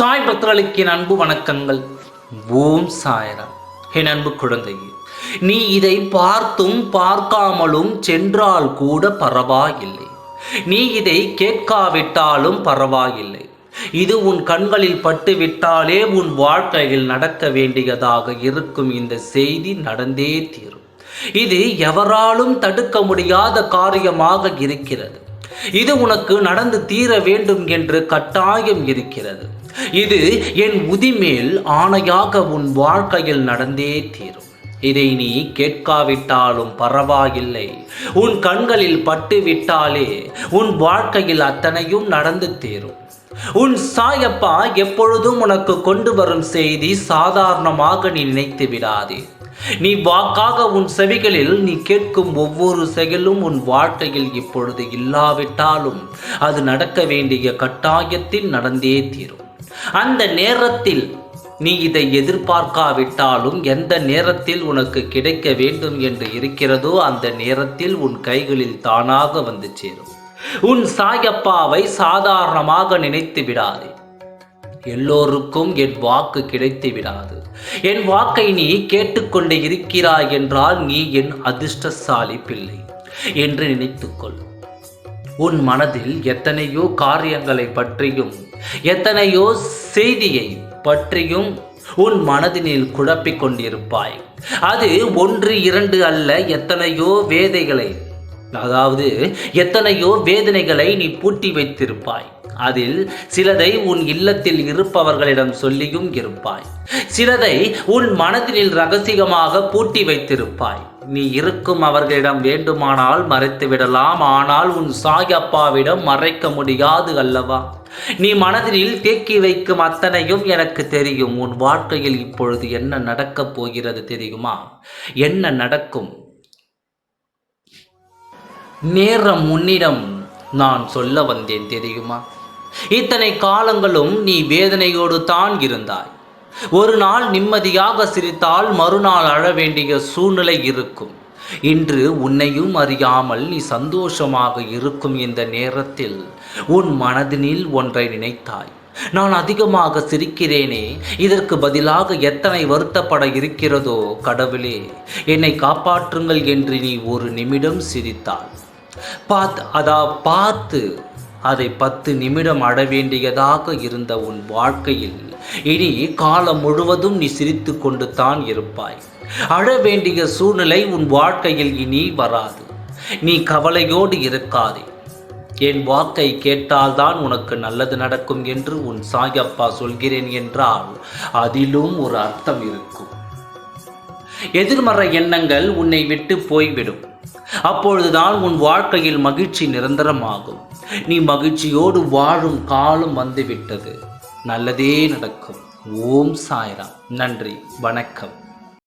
சாய் பக்தர்களுக்கு என் அன்பு வணக்கங்கள். ஓம் சாயராம். என் அன்பு குழந்தையே நீ இதை பார்த்தும் பார்க்காமலும் சென்றால் கூட பரவாயில்லை. நீ இதை கேட்காவிட்டாலும் பரவாயில்லை. இது உன் கண்களில் பட்டுவிட்டாலே உன் வாழ்க்கையில் நடக்க வேண்டியதாக இருக்கும் இந்த செய்தி நடந்தே தீரும். இது எவராலும் தடுக்க முடியாத காரியமாக இருக்கிறது. இது உனக்கு நடந்து தீர வேண்டும் என்று கட்டாயம் இருக்கிறது. இது என் உதிமேல் ஆணையாக உன் வாழ்க்கையில் நடந்தே தீரும். இதை நீ கேட்காவிட்டாலும் பரவாயில்லை. உன் கண்களில் பட்டு விட்டாலே உன் வாழ்க்கையில் அத்தனையும் நடந்து தீரும். உன் சாயப்பா எப்பொழுதும் உனக்கு கொண்டு வரும் செய்தி சாதாரணமாக நீ நினைத்து விடாதே. நீ வாக்காக உன் செவிகளில் நீ கேட்கும் ஒவ்வொரு செயலும் உன் வாழ்க்கையில் இப்பொழுது இல்லாவிட்டாலும் அது நடக்க வேண்டிய கட்டாயத்தில் நடந்தே தீரும். அந்த நேரத்தில் நீ இதை எதிர்பார்க்காவிட்டாலும் எந்த நேரத்தில் உனக்கு கிடைக்க வேண்டும் என்று இருக்கிறதோ அந்த நேரத்தில் உன் கைகளில் தானாக வந்து சேரும். உன் சாயப்பாவை சாதாரணமாக நினைத்து விடாதே. எல்லோருக்கும் என் வாக்கு கிடைத்து விடாது என் வாக்கை நீ கேட்டுக்கொண்டு இருக்கிறாய் என்றால் நீ என் அதிர்ஷ்டசாலி பிள்ளை என்று நினைத்துக்கொள். உன் மனதில் எத்தனையோ காரியங்களை பற்றியும் எத்தனையோ செய்தியை பற்றியும் உன் மனதினில் குழப்பிக் கொண்டிருப்பாய். அது ஒன்று இரண்டு அல்ல எத்தனையோ வேதைகளை அதாவது எத்தனையோ வேதனைகளை நீ பூட்டி வைத்திருப்பாய். அதில் சிலதை உன் இல்லத்தில் இருப்பவர்களிடம் சொல்லியும் இருப்பாய். சிலதை உன் மனதினில் ரகசியமாக பூட்டி வைத்திருப்பாய். நீ இருக்கும் அவர்களிடம் வேண்டுமானால் மறைத்து விடலாம் ஆனால் உன் சாயப்பாவிடம் மறைக்க முடியாது அல்லவா? நீ மனதில் தேக்கி வைக்கும் அத்தனையும் எனக்கு தெரியும். உன் வாழ்க்கையில் இப்பொழுது என்ன நடக்கப் போகிறது தெரியுமா? என்ன நடக்கும்? நேரம் உன்னிடம் நான் சொல்ல வந்தேன் தெரியுமா? இத்தனை காலங்களும் நீ வேதனையோடு தான் இருந்தாய். ஒரு நாள் நிம்மதியாக சிரித்தால் மறுநாள் அழ வேண்டிய சூழ்நிலை இருக்கும். இன்று உன்னையும் அறியாமல் நீ சந்தோஷமாக இருக்கும் இந்த நேரத்தில் உன் மனதினில் ஒன்றை நினைத்தாய். நான் அதிகமாக சிரிக்கிறேனே இதற்கு பதிலாக எத்தனை வருத்தப்பட இருக்கிறதோ கடவுளே என்னை காப்பாற்றுங்கள் என்று நீ ஒரு நிமிடம் சிரித்தாள் பார்த்து அதா பார்த்து அதை பத்து நிமிடம் அட வேண்டியதாக இருந்த உன் வாழ்க்கையில் இனி காலம் முழுவதும் நீ சிரித்து கொண்டு தான் இருப்பாய். அழ வேண்டிய சூழ்நிலை உன் வாழ்க்கையில் இனி வராது. நீ கவலையோடு இருக்காதே. என் வாக்கை கேட்டால்தான் உனக்கு நல்லது நடக்கும் என்று உன் சாயப்பா சொல்கிறேன் என்றால் அதிலும் ஒரு அர்த்தம் இருக்கும். எதிர்மறை எண்ணங்கள் உன்னை விட்டு போய்விடும். அப்பொழுதுதான் உன் வாழ்க்கையில் மகிழ்ச்சி நிரந்தரமாகும். நீ மகிழ்ச்சியோடு வாழும் காலம் வந்துவிட்டது. நல்லதே நடக்கும். ஓம் சாய்ராம். நன்றி. வணக்கம்.